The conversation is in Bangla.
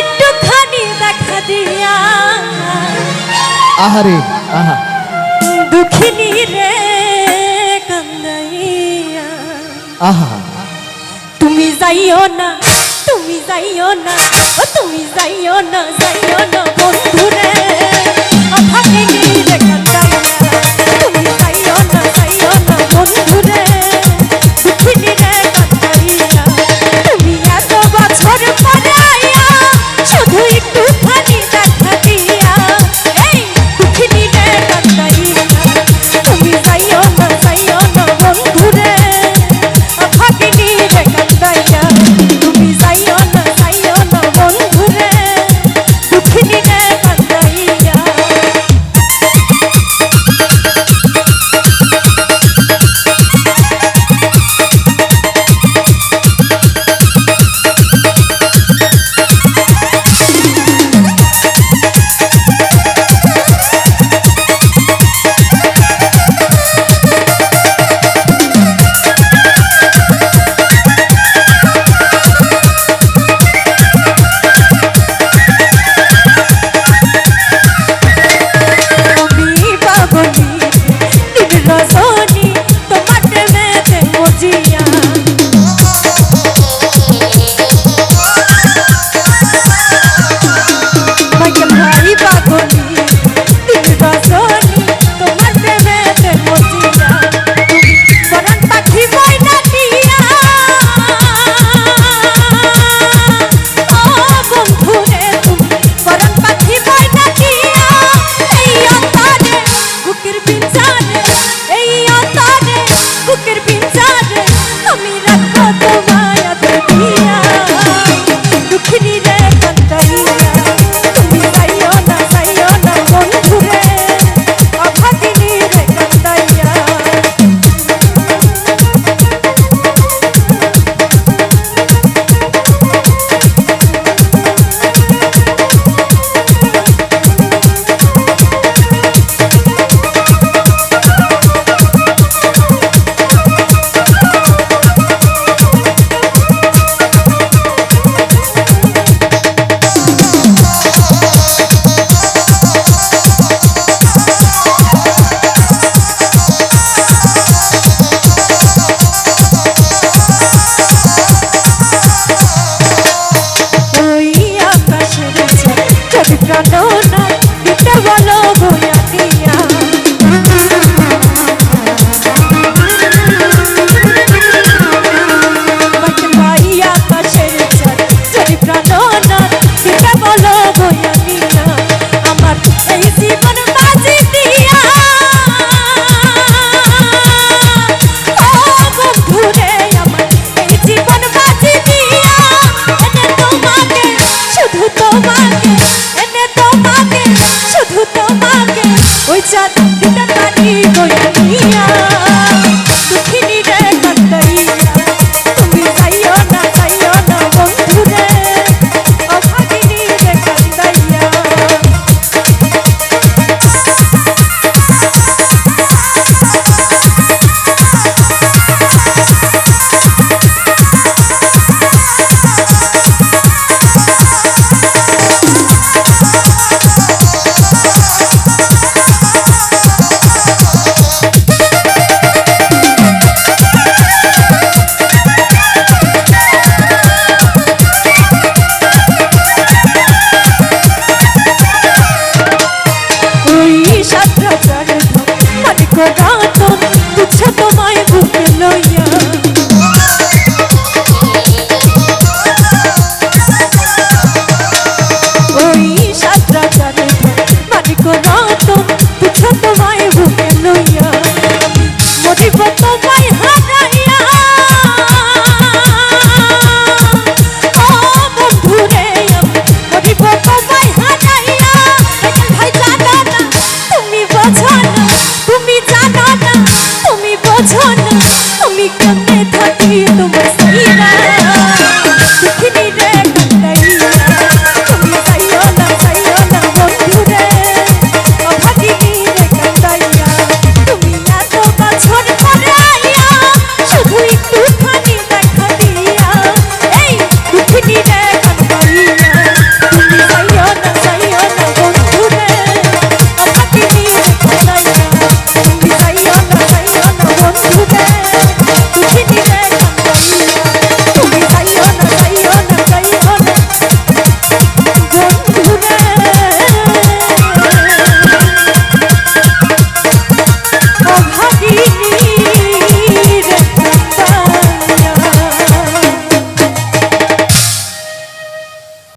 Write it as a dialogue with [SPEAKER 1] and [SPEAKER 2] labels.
[SPEAKER 1] একটুখানি দেখা দিয়া।
[SPEAKER 2] আহারে আহা।
[SPEAKER 1] দুঃখিনী রে কান্দাইয়া।
[SPEAKER 2] আহা।
[SPEAKER 1] তুমি যাইও না তুমি যাইও না তুমি যাইও না যাইও না জানে এই অন্তরে বুকের shut তোমায় বুকে লইয়া। বোঝো না আমি কামে থাকি তোমার সাইরা